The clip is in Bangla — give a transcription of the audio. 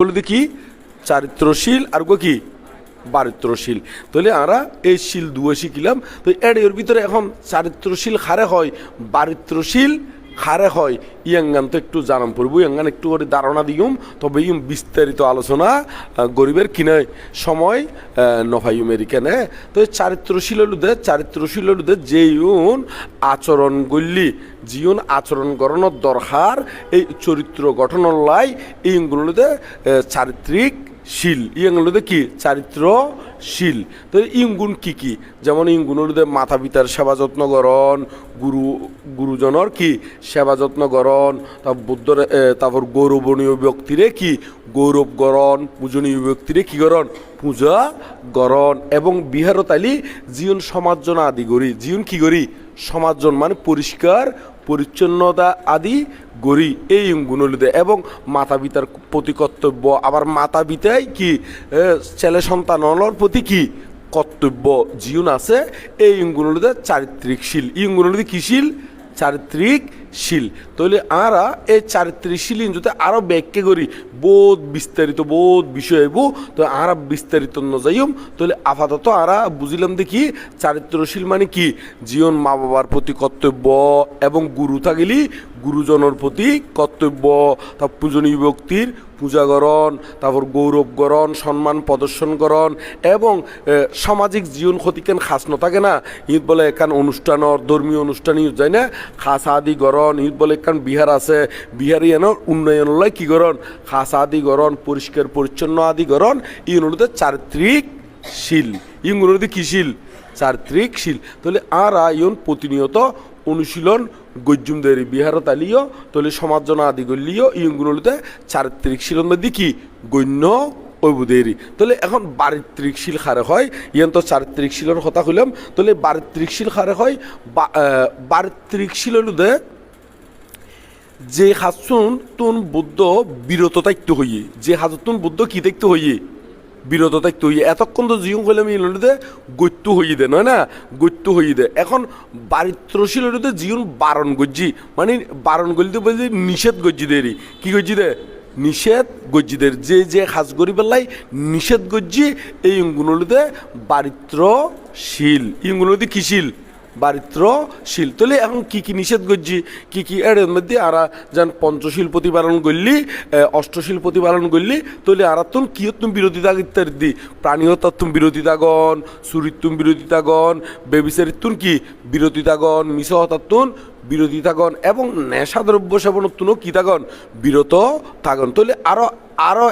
বলে দেখি চারিত্রশীল, আর গো কি? বারিত্রশীল। তাহলে আমরা এই শিল দুয়ে শিখিলাম। তো এর ভিতরে এখন চারিত্রশীল হারে হয়। বারিত্রশীল খারে হয় ইয়াঙ্গান তো একটু জানাম পড়ব ইয়াঙ্গান একটু করে ধারণা দিউম তবে ইম বিস্তারিত আলোচনা গরিবের কিনে সময় নফাইম এরিকানে তো এই চারিত্রশীল হলুদে চারিত্রশীল হলুদে যেইন আচরণ গল্লি জিউন আচরণ গঠনের দরকার, এই চরিত্র গঠনের লাই এইগুলোতে চারিত্রিক শিল। ইয়েগুলোতে কি? চারিত্রশীল তো ইঙ্গুন কি কি? যেমন ইঙ্গুনগুলোতে মাথা পিতার সেবা যত্ন করণ, গুরু, গুরুজনের কি? সেবা যত্ন করণ তারপর বুদ্ধর তারপর গৌরবনীয় ব্যক্তিরে কি? গৌরব গরণ, পূজনীয় ব্যক্তিরে কি করণ পূজা গরণ। এবং বিহারতালি, জীবন সমার্জন আদি করি। জীবন কি করি? সমার্জন মানে পরিষ্কার পরিচ্ছন্নতা আদি গড়ি এই গুণলিতে এবং মাতা পিতার প্রতি কর্তব্য। আবার মাতা পিতাই কি? ছেলে সন্তান অলর প্রতি কি কর্তব্য? জীবন আছে এই ইঙ্গুনলিতে চারিত্রিক শীল। ইঙ্গুনলিতে কি শীল? চারিত্রিক শীল। তাহলে আরা এই চারিত্রিক শীল যদি আরও ব্যাখ্যা করি। বোধ বিস্তারিত, বোধ বিষয় এবো তো আরা বিস্তারিত ন যাইম তাহলে আপাতত আরা বুঝিলাম দেখি চারিত্রশীল মানে কি? জীবন মা বাবার প্রতি কর্তব্য এবং গুরু থাকিলি গুরুজনের প্রতি কর্তব্য। তা পূজনীয় ব্যক্তির পূজাগরণ তারপর গৌরবগরণ সম্মান প্রদর্শনকরণ এবং সামাজিক জীবন ক্ষতিকেন খাস নথাকে না? ঈদ বলে এখান অনুষ্ঠানর ধর্মীয় অনুষ্ঠান ইউজ যায় না? খাস আদি গরণ ঈদ বলে একান বিহার আছে, বিহারি এনর উন্নয়ন লয় কি গরণ? খাস আদি গরণ, পরিষ্কার, পরিচ্ছন্ন আদি গরণ অনুরোধে চারিত্রিক শিল। ইংরেজি কি শিল? চারিত্রিক শিল। তাহলে আর আয়ন প্রতিনিয়ত অনুশীলন গজ্জুম দেরি। বিহারত আলিও তাহলে সমাজনা আদি গল্লিও ইয়ংগুলোতে চারিত্রিক শিলন কি? গণ্য ওইবুদেরি তাহলে এখন বারিত্রিক শিল খারে হয়, ইয়ান তো চারিত্রিক শিলের কথা কইলাম। তাহলে বারিত্রিক শিল খারে হয় বারিত্রিক শিল হলুদে যে হাসুন তুন বুদ্ধ বিরত থাকতে হইয়ে, যে হাজতুন বুদ্ধ কি দেখতে হইয়ে? বিরত থাকতে হইয়ে। এতক্ষণ তো জিও কইলাম ইলতে গৈত্য হইয়ে দে, নয় না? গৈত্য হইয়ে দে। এখন বারিত্রশীল হইতে জীবন বারণ গজ্জি। মানে বারণ গলিতে বলছে নিষেধ গজ্জি দেরি কি গজ্জি দে নিষেধ গজ্জিদের। যে যে হাজ করি পেলাই নিষেধ গজ্জি এই ইঙ্গুনলিতে বারিত্রশীল। ইঙ্গুনলিতে কি শিল তাহলে এখন কি কি নিষেধ করছি? কি কি এর মধ্যে আরা যেন পঞ্চশীল প্রতিপালন করলি অষ্টশীল প্রতিপালন করলি, তাহলে আর তুম কি তুম বিরোধিতা ইত্যাদি? প্রাণী হত্যাতুম বিরোধিতাগণ সুরিত্তুম বিরোধিতাগণ বেবিচারিত্তুন কি বিরোধিতাগণ মিশ হত্যাতুন বিরোধিতাগণ, এবং নেশাদ্রব্য সেবনত্তুনও কি তাগণ বিরত থাকন তাহলে আরও আরও